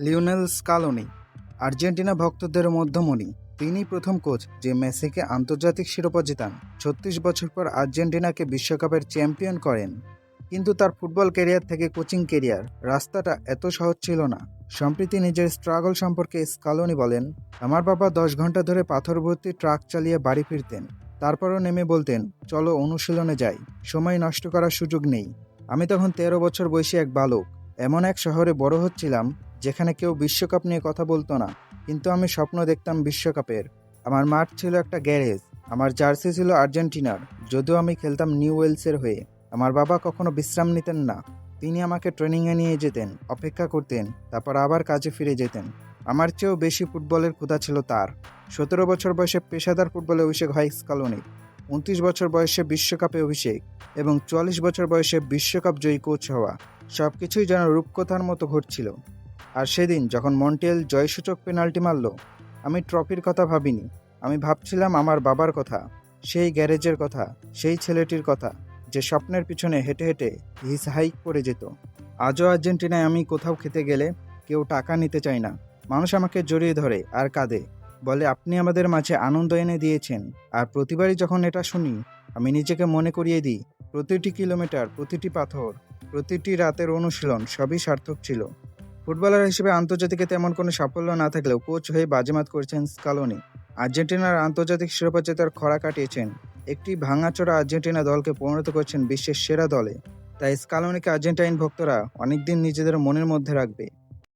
Lionel Scaloni, Argentina ভক্তদের মধ্যমণি। তিনি প্রথম কোচ, যে মেসিকে আন্তর্জাতিক শিরোপা জেতান। ছত্রিশ বছর পর আর্জেন্টিনাকে বিশ্বকাপের চ্যাম্পিয়ন করেন। কিন্তু তার ফুটবল ক্যারিয়ার থেকে কোচিং ক্যারিয়ার রাস্তাটা এত সহজ ছিল না। সম্প্রতি নিজের স্ট্রাগল সম্পর্কে স্কালোনি বলেন, আমার বাবা দশ ঘণ্টা ধরে পাথর ভর্তি ট্রাক চালিয়ে বাড়ি ফিরতেন। তারপরও নেমে বলতেন, চলো অনুশীলনে যাই, সময় নষ্ট করার সুযোগ নেই। আমি তখন তেরো বছর বয়সী এক বালক। এমন এক শহরে বড় হচ্ছিলাম যেখানে কেউ বিশ্বকাপ নিয়ে কথা বলতো না, কিন্তু আমি স্বপ্ন দেখতাম বিশ্বকাপের। আমার মাঠ ছিল একটা গ্যারেজ, আমার জার্সি ছিল আর্জেন্টিনার, যদিও আমি খেলতাম নিউ ওয়েলসের হয়ে। আমার বাবা কখনো বিশ্রাম নিতেন না, তিনি আমাকে ট্রেনিংয়ে নিয়ে যেতেন, অপেক্ষা করতেন, তারপর আবার কাজে ফিরে যেতেন। আমার চেয়েও বেশি ফুটবলের ক্ষুধা ছিল তার। সতেরো বছর বয়সে পেশাদার ফুটবলে অভিষেক হয় স্কালোনি, উনত্রিশ বছর বয়সে বিশ্বকাপে অভিষেক এবং চুয়াল্লিশ বছর বয়সে বিশ্বকাপ জয়ী কোচ হওয়া সব কিছুই যেন রূপকথার মতো ঘটছিল। আর সেদিন যখন মন্টিয়েল জয়সূচক পেনাল্টি মারল, আমি ট্রফির কথা ভাবিনি। আমি ভাবছিলাম আমার বাবার কথা, সেই গ্যারেজের কথা, সেই ছেলেটির কথা, যে স্বপ্নের পিছনে হেঁটে হেঁটে হিস হাইক করে যেত। আজও আর্জেন্টিনায় আমি কোথাও খেতে গেলে কেউ টাকা নিতে চায় না। মানুষ আমাকে জড়িয়ে ধরে আর কাঁদে, বলে, আপনি আমাদের মাঝে আনন্দ এনে দিয়েছেন, আর প্রতিবারই যখন এটা শুনি, আমি নিজেকে মনে করিয়ে দিই, প্রতিটি কিলোমিটার, প্রতিটি পাথর, প্রতিটি রাতের অনুশীলন সবই সার্থক ছিল। ফুটবলার হিসেবে আন্তর্জাতিকে তেমন কোনো সাফল্য না থাকলেও কোচ হয়ে বাজেমাত করেছেন স্কালোনি। আর্জেন্টিনার আন্তর্জাতিক শিরোপা জেতার খরা কাটিয়েছেন। একটি ভাঙাচোরা আর্জেন্টিনা দলকে পরিণত করছেন বিশ্বের সেরা দলে। তাই স্কালোনিকে আর্জেন্টাইন ভক্তরা অনেকদিন নিজেদের মনের মধ্যে রাখবে।